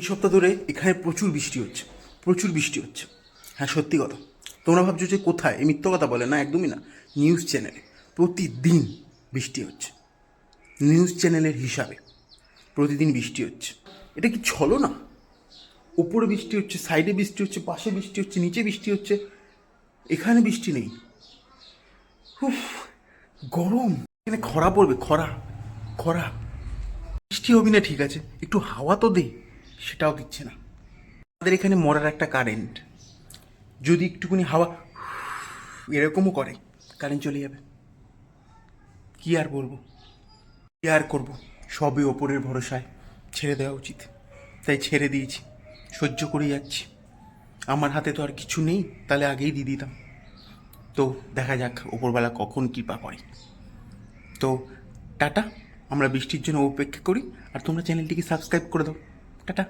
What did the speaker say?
এই সপ্তাহ ধরে এখানে প্রচুর বৃষ্টি হচ্ছে, প্রচুর বৃষ্টি হচ্ছে। হ্যাঁ সত্যি কথা। তোমরা ভাবছ যে কোথায়? এই মিথ্য কথা বলে না, একদমই না। নিউজ চ্যানেলে প্রতিদিন বৃষ্টি হচ্ছে। নিউজ চ্যানেলের হিসাবে প্রতিদিন বৃষ্টি হচ্ছে। এটা কি ছলো না ওপরে বৃষ্টি হচ্ছে, সাইডে বৃষ্টি হচ্ছে, পাশে বৃষ্টি হচ্ছে, নিচে বৃষ্টি হচ্ছে, এখানে বৃষ্টি নেই। উফ, গরম। এখানে খরা পড়বে, খরা খরা। বৃষ্টি হবি না, ঠিক আছে। একটু হাওয়া তো দে সেটাও দিচ্ছে না। আমাদের এখানে মরার একটা কারেন্ট যদি একটুখানি হাওয়া এরকমও করে কারেন্ট চলে যাবে। কি আর বলব? কি আর করব? সবই ওপরের ভরসায় ছেড়ে দেওয়া উচিত। তাই ছেড়ে দিয়েছি, সহ্য করে যাচ্ছি। আমার হাতে তো আর কিছু নেই, তাহলে আগেই দিয়ে দিতাম। তো দেখা যাক ওপরবেলা কখন কৃপা করে তো টাটা, আমরা বৃষ্টির জন্য অপেক্ষা করি, আর তোমরা চ্যানেলটিকে সাবস্ক্রাইব করে দাও। টাটা